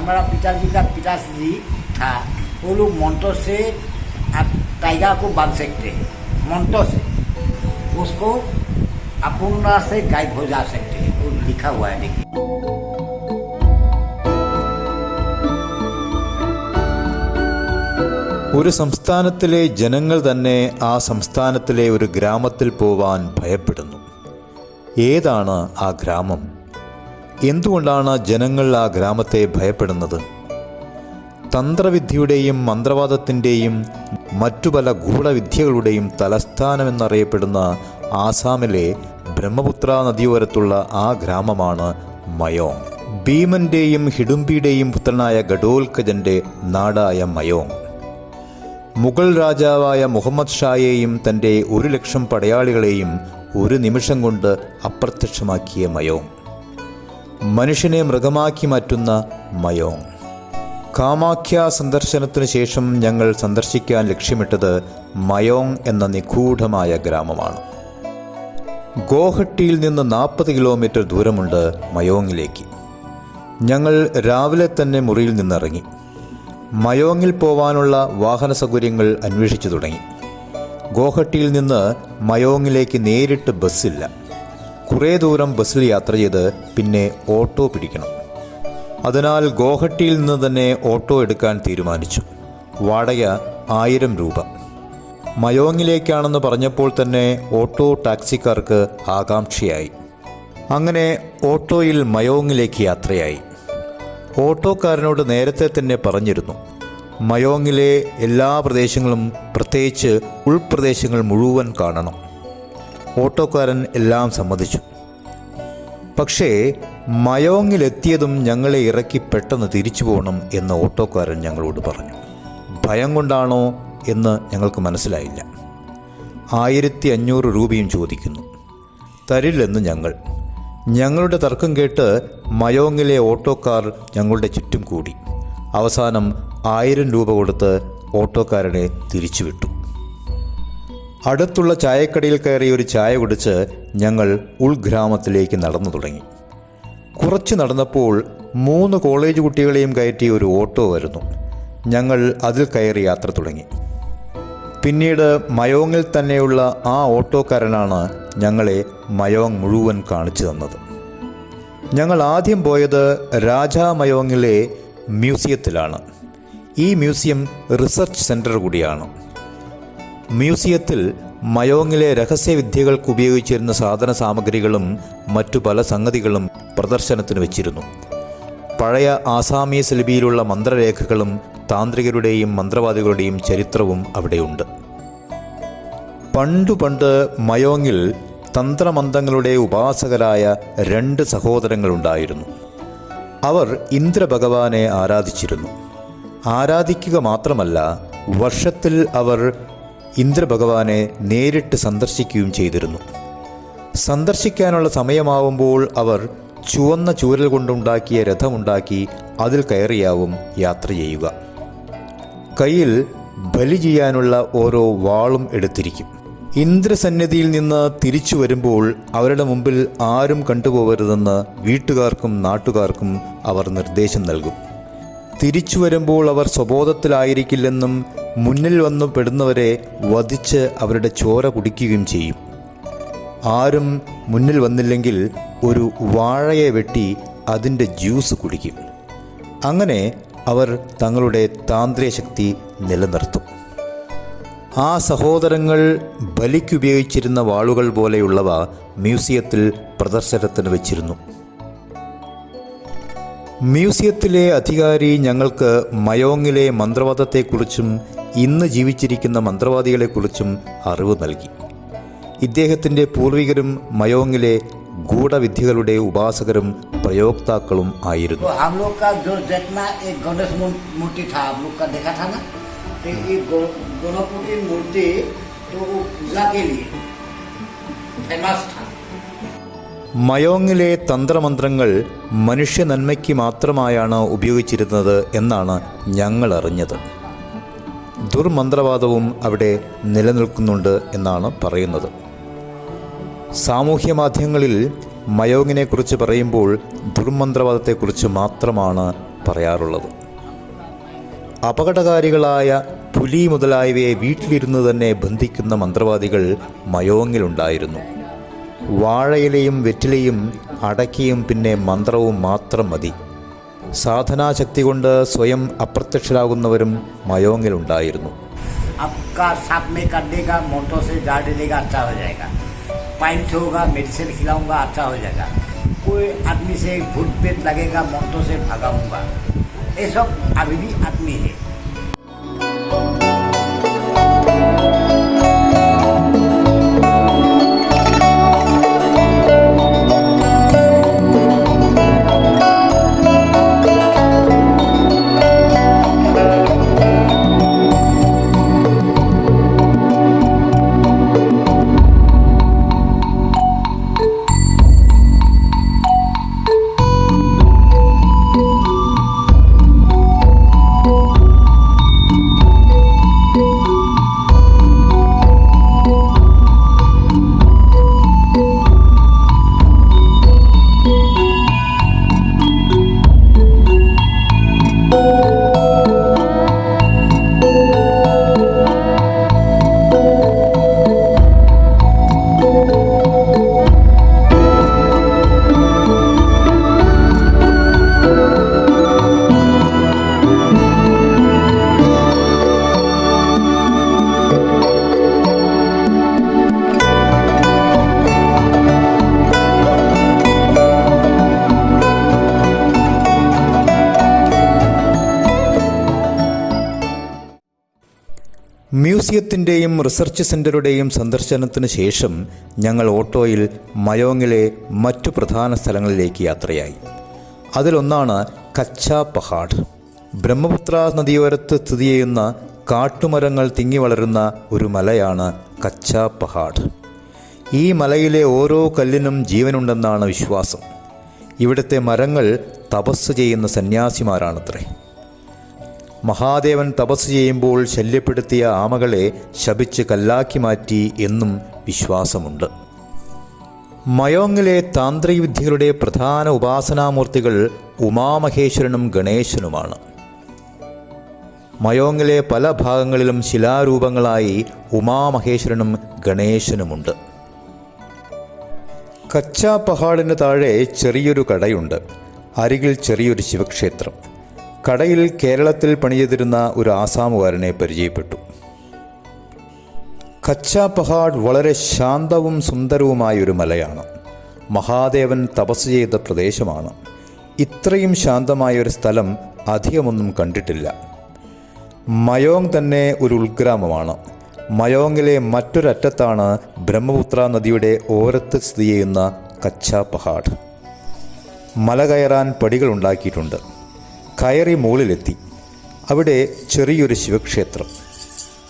हमारा पिताजी का पिताश्री था वो लोग मंत्र से आप टाइगर को बांध सकते हैं मंत्र से उसको अपूर्णा से गायब हो जा सकते हैं वो लिखा हुआ है देखिए ഒരു സംസ്ഥാനത്തിലെ ജനങ്ങൾ തന്നെ ആ സംസ്ഥാനത്തിലെ ഒരു ഗ്രാമത്തിൽ പോവാൻ ഭയപ്പെടുന്നു. ഏതാണ് ആ ഗ്രാമം? എന്തുകൊണ്ടാണ് ജനങ്ങൾ ആ ഗ്രാമത്തെ ഭയപ്പെടുന്നത്? തന്ത്രവിദ്യയുടെയും മന്ത്രവാദത്തിന്റെയും മറ്റു പല ഗൂഢവിദ്യകളുടെയും തലസ്ഥാനമെന്നറിയപ്പെടുന്ന ആസാമിലെ ബ്രഹ്മപുത്ര നദിയോരത്തുള്ള ആ ഗ്രാമമാണ് മയോങ്. ഭീമന്റെയും ഹിഡുംബിയുടെയും പുത്രനായ ഗഡോൽക്കജന്റെ നാടായ മയോങ്. മുഗൾ രാജാവായ മുഹമ്മദ് ഷായെയും തന്റെ ഒരു ലക്ഷം പടയാളികളെയും ഒരു നിമിഷം കൊണ്ട് അപ്രത്യക്ഷമാക്കിയ മയോങ് മനുഷ്യനെ മൃഗമാക്കി മാറ്റുന്ന മയോങ് കാമാഖ്യ സന്ദർശനത്തിനു ശേഷം ഞങ്ങൾ സന്ദർശിക്കാൻ ലക്ഷ്യമിട്ടത് മയോങ് എന്ന നിഗൂഢമായ ഗ്രാമമാണ്. ഗോഹട്ടിയിൽ നിന്ന് നാൽപ്പത് കിലോമീറ്റർ ദൂരമുണ്ട് മയോങ്ങിലേക്ക്. ഞങ്ങൾ രാവിലെ തന്നെ മുറിയിൽ നിന്നിറങ്ങി. മയോങ്ങിൽ പോവാനുള്ള വാഹന സൗകര്യങ്ങൾ അന്വേഷിച്ചു തുടങ്ങി. ഗോഹട്ടിയിൽ നിന്ന് മയോങ്ങിലേക്ക് നേരിട്ട് ബസ്സില്ല. കുറേ ദൂരം ബസ്സിൽ യാത്ര ചെയ്ത് പിന്നെ ഓട്ടോ പിടിക്കണം. അതിനാൽ ഗോഹട്ടിയിൽ നിന്ന് തന്നെ ഓട്ടോ എടുക്കാൻ തീരുമാനിച്ചു. വാടക ആയിരം രൂപ. മയോങ്ങിലേക്കാണെന്ന് പറഞ്ഞപ്പോൾ തന്നെ ഓട്ടോ ടാക്സിക്കാർക്ക് ആകാംക്ഷയായി. അങ്ങനെ ഓട്ടോയിൽ മയോങ്ങിലേക്ക് യാത്രയായി. ഓട്ടോക്കാരനോട് നേരത്തെ തന്നെ പറഞ്ഞിരുന്നു. മയോങ്ങിലെ എല്ലാ പ്രദേശങ്ങളും പ്രത്യേകിച്ച് ഉൾപ്രദേശങ്ങൾ മുഴുവൻ കാണണം. ഓട്ടോക്കാരൻ എല്ലാം സമ്മതിച്ചു. പക്ഷേ മയോങ്ങിലെത്തിയതും ഞങ്ങളെ ഇറക്കി പെട്ടെന്ന് തിരിച്ചു പോകണം എന്ന് ഓട്ടോക്കാരൻ ഞങ്ങളോട് പറഞ്ഞു. ഭയം കൊണ്ടാണോ എന്ന് ഞങ്ങൾക്ക് മനസ്സിലായില്ല. ആയിരത്തി അഞ്ഞൂറ് രൂപയും ചോദിക്കുന്നു. തരില്ലെന്ന് ഞങ്ങൾ. ഞങ്ങളുടെ തർക്കം കേട്ട് മയോങ്ങിലെ ഓട്ടോക്കാർ ഞങ്ങളുടെ ചുറ്റും കൂടി. അവസാനം ആയിരം രൂപ കൊടുത്ത് ഓട്ടോക്കാരനെ തിരിച്ചുവിട്ടു. അടുത്തുള്ള ചായക്കടയിൽ കയറി ഒരു ചായ കുടിച്ച് ഞങ്ങൾ ഉൾഗ്രാമത്തിലേക്ക് നടന്നു തുടങ്ങി. കുറച്ച് നടന്നപ്പോൾ മൂന്ന് കോളേജ് കുട്ടികളെയും കയറ്റി ഒരു ഓട്ടോ വരുന്നു. ഞങ്ങൾ അതിൽ കയറി യാത്ര തുടങ്ങി. പിന്നീട് മയോങ്ങിൽ തന്നെയുള്ള ആ ഓട്ടോക്കാരനാണ് ഞങ്ങളെ മയോങ് മുഴുവൻ കാണിച്ചു തന്നത്. ഞങ്ങൾ ആദ്യം പോയത് രാജാ മയോങ്ങിലെ മ്യൂസിയത്തിലാണ്. ഈ മ്യൂസിയം റിസർച്ച് സെന്റർ കൂടിയാണ്. മ്യൂസിയത്തിൽ മയോങ്ങിലെ രഹസ്യവിദ്യകൾക്ക് ഉപയോഗിച്ചിരുന്ന സാധന സാമഗ്രികളും മറ്റു പല സംഗതികളും പ്രദർശനത്തിന് വെച്ചിരുന്നു. പഴയ ആസാമീസ് ലിപിയിലുള്ള മന്ത്രരേഖകളും താന്ത്രികരുടെയും മന്ത്രവാദികളുടെയും ചരിത്രവും അവിടെയുണ്ട്. പണ്ടു പണ്ട് മയോങ്ങിൽ തന്ത്രമന്ത്രങ്ങളുടെ ഉപാസകരായ രണ്ട് സഹോദരങ്ങളുണ്ടായിരുന്നു. അവർ ഇന്ദ്രഭഗവാനെ ആരാധിച്ചിരുന്നു. ആരാധിക്കുക മാത്രമല്ല വർഷത്തിൽ അവർ ഇന്ദ്രഭഗവാനെ നേരിട്ട് സന്ദർശിക്കുകയും ചെയ്തിരുന്നു. സന്ദർശിക്കാനുള്ള സമയമാവുമ്പോൾ അവർ ചുവന്ന ചൂരൽ കൊണ്ടുണ്ടാക്കിയ രഥമുണ്ടാക്കി അതിൽ കയറിയാവും യാത്ര ചെയ്യുക. കയ്യിൽ ബലി ചെയ്യാനുള്ള ഓരോ വാളും എടുത്തിരിക്കും. ഇന്ദ്രസന്നിധിയിൽ നിന്ന് തിരിച്ചു വരുമ്പോൾ അവരുടെ മുമ്പിൽ ആരും കണ്ടുപോകരുതെന്ന് വീട്ടുകാർക്കും നാട്ടുകാർക്കും അവർ നിർദ്ദേശം നൽകും. തിരിച്ചു വരുമ്പോൾ അവർ സ്വബോധത്തിലായിരിക്കില്ലെന്നും മുന്നിൽ വന്നു പെടുന്നവരെ വധിച്ച് അവരുടെ ചോര കുടിക്കുകയും ചെയ്യും. ആരും മുന്നിൽ വന്നില്ലെങ്കിൽ ഒരു വാഴയെ വെട്ടി അതിന്റെ ജ്യൂസ് കുടിക്കും. അങ്ങനെ അവർ തങ്ങളുടെ താന്ത്രിക ശക്തി നിലനിർത്തും. ആ സഹോദരങ്ങൾ ബലിക്കുപയോഗിച്ചിരുന്ന വാളുകൾ പോലെയുള്ളവ മ്യൂസിയത്തിൽ പ്രദർശനത്തിന് വച്ചിരുന്നു. മ്യൂസിയത്തിലെ അധികാരി ഞങ്ങൾക്ക് മയോങ്ങിലെ മന്ത്രവാദത്തെക്കുറിച്ചും ഇന്ന് ജീവിച്ചിരിക്കുന്ന മന്ത്രവാദികളെക്കുറിച്ചും അറിവ് നൽകി. ഇദ്ദേഹത്തിന്റെ പൂർവികരും മയോങ്ങിലെ ഗൂഢവിദ്യകളുടെ ഉപാസകരും പ്രയോക്താക്കളും ആയിരുന്നു. का जो जितना एक गणेश मू- मूर्ति था आप लोग का देखा था ना तो ये गौ- गणपति मूर्ति तो वो पूजा के लिए फेमस था മയോങ്ങിലെ തന്ത്രമന്ത്രങ്ങൾ മനുഷ്യ നന്മയ്ക്ക് മാത്രമായാണ് ഉപയോഗിച്ചിരുന്നത് എന്നാണ് ഞങ്ങൾ അറിഞ്ഞത് ദുർമന്ത്രവാദവും അവിടെ നിലനിൽക്കുന്നുണ്ട് എന്നാണ് പറയുന്നത് സാമൂഹ്യ മാധ്യമങ്ങളിൽ മയോങ്ങിനെക്കുറിച്ച് പറയുമ്പോൾ ദുർമന്ത്രവാദത്തെക്കുറിച്ച് മാത്രമാണ് പറയാറുള്ളത് അപകടകാരികളായ പുലി മുതലായവയെ വീട്ടിലിരുന്ന് തന്നെ ബന്ധിക്കുന്ന മന്ത്രവാദികൾ മയോങ്ങിലുണ്ടായിരുന്നു വാഴയിലയും വെറ്റിലയും അടയ്ക്കയും പിന്നെ മന്ത്രവും മാത്രം മതി സാധനാശക്തി കൊണ്ട് സ്വയം അപ്രത്യക്ഷരാകുന്നവരും മയോങ്ങിലുണ്ടായിരുന്നു आपका सांप में कर देगा मोटो से झाड़ देगा अच्छा हो जाएगा पाइन से होगा मेडिसिन खिलाऊंगा अच्छा हो जाएगा कोई आदमी से भूत पेट लगेगा मोटो से भगाऊंगा ये सब अभी भी आदमी है മ്യൂസിയത്തിന്റെയും റിസർച്ച് സെന്ററുടെയും സന്ദർശനത്തിന് ശേഷം ഞങ്ങൾ ഓട്ടോയിൽ മയോങ്ങിലെ മറ്റു പ്രധാന സ്ഥലങ്ങളിലേക്ക് യാത്രയായി. അതിലൊന്നാണ് കച്ച പഹാഡ്. ബ്രഹ്മപുത്ര നദിയോരത്ത് സ്ഥിതി ചെയ്യുന്ന കാട്ടുമരങ്ങൾ തിങ്ങി വളരുന്ന ഒരു മലയാണ് കച്ച പഹാഡ്. ഈ മലയിലെ ഓരോ കല്ലിനും ജീവനുണ്ടെന്നാണ് വിശ്വാസം. ഇവിടുത്തെ മരങ്ങൾ തപസ് ചെയ്യുന്ന സന്യാസിമാരാണത്രേ. മഹാദേവൻ തപസ് ചെയ്യുമ്പോൾ ശല്യപ്പെടുത്തിയ ആമകളെ ശപിച്ച് കല്ലാക്കി മാറ്റി എന്നും വിശ്വാസമുണ്ട്. മയോങ്ങിലെ താന്ത്രിക വിദ്യകളുടെ പ്രധാന ഉപാസനാമൂർത്തികൾ ഉമാമഹേശ്വരനും ഗണേശനുമാണ്. മയോങ്ങിലെ പല ഭാഗങ്ങളിലും ശിലാരൂപങ്ങളായി ഉമാമഹേശ്വരനും ഗണേശനുമുണ്ട്. കച്ചാ പഹാഡിന് താഴെ ചെറിയൊരു കടയുണ്ട്. അരികിൽ ചെറിയൊരു ശിവക്ഷേത്രം. കടയിൽ കേരളത്തിൽ പണിയെതിരുന്ന ഒരു ആസാമുകാരനെ പരിചയപ്പെട്ടു. കച്ച പഹാഡ് വളരെ ശാന്തവും സുന്ദരവുമായ ഒരു മലയാണ്. മഹാദേവൻ തപസ് ചെയ്ത പ്രദേശമാണ്. ഇത്രയും ശാന്തമായ ഒരു സ്ഥലം അധികമൊന്നും കണ്ടിട്ടില്ല. മയോങ് തന്നെ ഒരു ഉൾഗ്രാമമാണ്. മയോങ്ങിലെ മറ്റൊരറ്റത്താണ് ബ്രഹ്മപുത്ര നദിയുടെ ഓരത്ത് സ്ഥിതി ചെയ്യുന്ന കച്ച പഹാഡ് മല കയറാൻ പടികൾ ഉണ്ടാക്കിയിട്ടുണ്ട്. കയറി മുകളിലെത്തി. അവിടെ ചെറിയൊരു ശിവക്ഷേത്രം.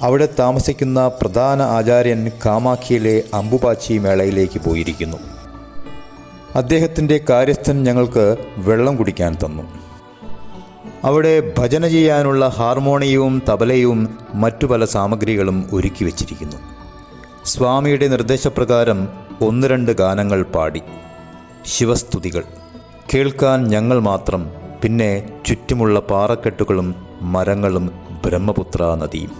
അവിടെ താമസിക്കുന്ന പ്രധാന ആചാര്യൻ കാമാഖിയിലെ അമ്പുപാച്ചി മേളയിലേക്ക് പോയിരിക്കുന്നു. അദ്ദേഹത്തിന്റെ കാര്യസ്ഥൻ ഞങ്ങൾക്ക് വെള്ളം കുടിക്കാൻ തന്നു. അവിടെ ഭജന ചെയ്യാനുള്ള ഹാർമോണിയവും തബലയും മറ്റു പല സാമഗ്രികളും ഒരുക്കി വച്ചിരിക്കുന്നു. സ്വാമിയുടെ നിർദ്ദേശപ്രകാരം ഒന്ന് രണ്ട് ഗാനങ്ങൾ പാടി. ശിവസ്തുതികൾ. കേൾക്കാൻ ഞങ്ങൾ മാത്രം പിന്നെ ചുറ്റുമുള്ള പാറക്കെട്ടുകളും മരങ്ങളും ബ്രഹ്മപുത്ര നദിയും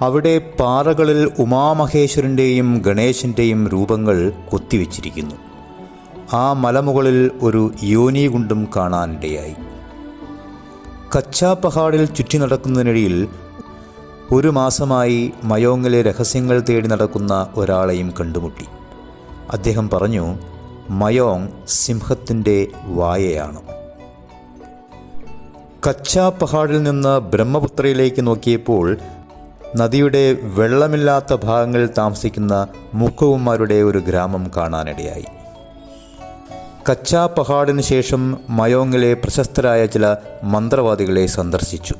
അവിടെ പാറകളിൽ ഉമാമഹേശ്വരന്റെയും ഗണേശന്റെയും രൂപങ്ങൾ കൊത്തിവെച്ചിരിക്കുന്നു. ആ മലമുകളിൽ ഒരു യോനികുണ്ടും കാണാനിടയായി. കച്ചാപ്പഹാടിൽ ചുറ്റി നടക്കുന്നതിനിടയിൽ ഒരു മാസമായി മയോങ്ങിലെ രഹസ്യങ്ങൾ തേടി നടക്കുന്ന ഒരാളെയും കണ്ടുമുട്ടി. അദ്ദേഹം പറഞ്ഞു മയോങ് സിംഹത്തിന്റെ വായയാണ്. കച്ചാ പഹാഡിൽ നിന്ന് ബ്രഹ്മപുത്രയിലേക്ക് നോക്കിയപ്പോൾ നദിയുടെ വെള്ളമില്ലാത്ത ഭാഗങ്ങളിൽ താമസിക്കുന്ന മുക്കുവന്മാരുടെ ഒരു ഗ്രാമം കാണാനിടയായി. കച്ചാ പഹാഡിന് ശേഷം മയോങ്ങിലെ പ്രശസ്തരായ ചില മന്ത്രവാദികളെ സന്ദർശിച്ചു.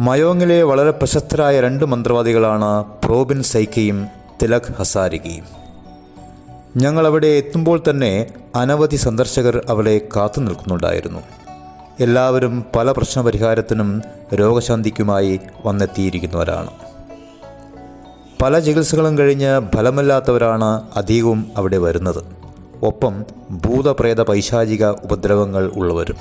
മയോങ്ങിലെ വളരെ പ്രശസ്തരായ രണ്ട് മന്ത്രവാദികളാണ് പ്രോബിൻ സൈക്കയും തിലക് ഹസാരികയും. ഞങ്ങൾ അവിടെ എത്തുമ്പോൾ തന്നെ അനവധി സന്ദർശകർ അവളെ കാത്തു നിൽക്കുന്നുണ്ടായിരുന്നു എല്ലാവരും പല പ്രശ്നപരിഹാരത്തിനും രോഗശാന്തിക്കുമായി വന്നെത്തിയിരിക്കുന്നവരാണ്. പല ചികിത്സകളും കഴിഞ്ഞ് ഫലമില്ലാത്തവരാണ് അധികവും അവിടെ വരുന്നത്. ഒപ്പം ഭൂതപ്രേത പൈശാചിക ഉപദ്രവങ്ങൾ ഉള്ളവരും.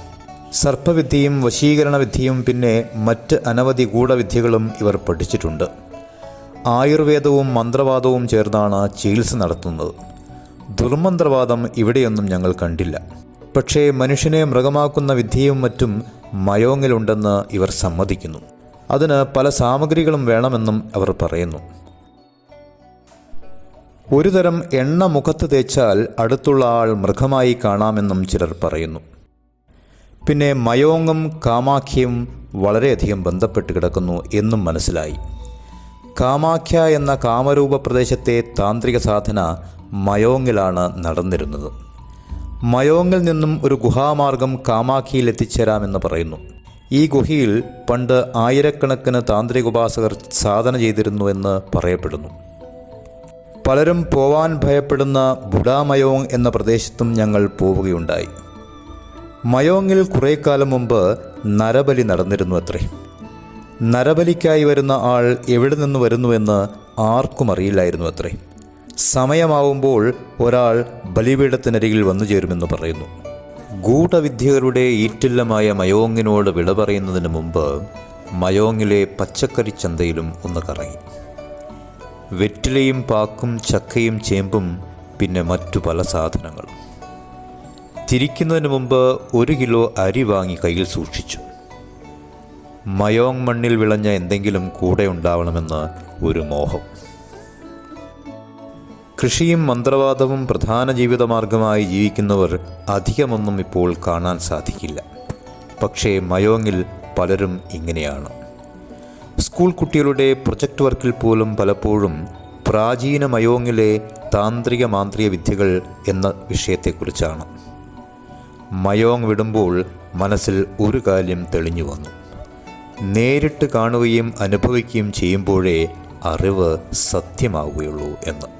സർപ്പവിദ്യയും വശീകരണ വിദ്യയും പിന്നെ മറ്റ് അനവധി ഗൂഢവിദ്യകളും ഇവർ പഠിച്ചിട്ടുണ്ട്. ആയുർവേദവും മന്ത്രവാദവും ചേർന്നാണ് ചികിത്സ നടത്തുന്നത്. ദുർമന്ത്രവാദം ഇവിടെയൊന്നും ഞങ്ങൾ കണ്ടില്ല. പക്ഷേ മനുഷ്യനെ മൃഗമാക്കുന്ന വിദ്യയും മറ്റും മയോങ്ങിലുണ്ടെന്ന് ഇവർ സമ്മതിക്കുന്നു. അതിന് പല സാമഗ്രികളും വേണമെന്നും അവർ പറയുന്നു. ഒരു തരം എണ്ണ മുഖത്ത് തേച്ചാൽ അടുത്തുള്ള ആൾ മൃഗമായി കാണാമെന്നും ചിലർ പറയുന്നു. പിന്നെ മയോങ്ങും കാമാഖ്യയും വളരെയധികം ബന്ധപ്പെട്ട് കിടക്കുന്നു എന്നും മനസ്സിലായി. കാമാഖ്യ എന്ന കാമരൂപ പ്രദേശത്തെ താന്ത്രിക സാധന മയോങ്ങിലാണ് നടന്നിരുന്നത്. മയോങ്ങിൽ നിന്നും ഒരു ഗുഹാമാർഗം കാമാഖിയിൽ എത്തിച്ചേരാമെന്ന് പറയുന്നു. ഈ ഗുഹയിൽ പണ്ട് ആയിരക്കണക്കിന് താന്ത്രിക ഉപാസകർ സാധന ചെയ്തിരുന്നു എന്ന് പറയപ്പെടുന്നു. പലരും പോവാൻ ഭയപ്പെടുന്ന ബുഡാമയോങ് എന്ന പ്രദേശത്തും ഞങ്ങൾ പോവുകയുണ്ടായി. മയോങ്ങിൽ കുറേ കാലം മുമ്പ് നരബലി നടന്നിരുന്നു അത്രേ. നരബലിക്കായി വരുന്ന ആൾ എവിടെ നിന്ന് വരുന്നുവെന്ന് ആർക്കും അറിയില്ലായിരുന്നു അത്രേ. സമയമാവുമ്പോൾ ഒരാൾ ബലിപീഠത്തിനരികിൽ വന്നു ചേരുമെന്ന് പറയുന്നു. ഗൂഢവിദ്യകളുടെ ഈറ്റില്ലമായ മയോങ്ങിനോട് വിട പറയുന്നതിന് മുമ്പ് മയോങ്ങിലെ പച്ചക്കറി ചന്തയിലും ഒന്ന് കറങ്ങി. വെറ്റിലയും പാക്കും ചക്കയും ചേമ്പും പിന്നെ മറ്റു പല സാധനങ്ങളും. തിരിക്കുന്നതിന് മുമ്പ് ഒരു കിലോ അരി വാങ്ങി കയ്യിൽ സൂക്ഷിച്ചു. മയോങ് മണ്ണിൽ വിളഞ്ഞ എന്തെങ്കിലും കൂടെ ഉണ്ടാവണമെന്ന് ഒരു മോഹം. കൃഷിയും മന്ത്രവാദവും പ്രധാന ജീവിതമാർഗമായി ജീവിക്കുന്നവർ അധികമൊന്നും ഇപ്പോൾ കാണാൻ സാധിക്കില്ല. പക്ഷേ മയോങ്ങിൽ പലരും ഇങ്ങനെയാണ്. സ്കൂൾ കുട്ടികളുടെ പ്രൊജക്റ്റ് വർക്കിൽ പോലും പലപ്പോഴും പ്രാചീന മയോങ്ങിലെ താന്ത്രിക മാന്ത്രിക വിദ്യകൾ എന്ന വിഷയത്തെക്കുറിച്ചാണ്. മയോങ് വിടുമ്പോൾ മനസ്സിൽ ഒരു കാര്യം തെളിഞ്ഞു വന്നു. നേരിട്ട് കാണുകയും അനുഭവിക്കുകയും ചെയ്യുമ്പോഴേ അറിവ് സത്യമാവുകയുള്ളൂ എന്ന്.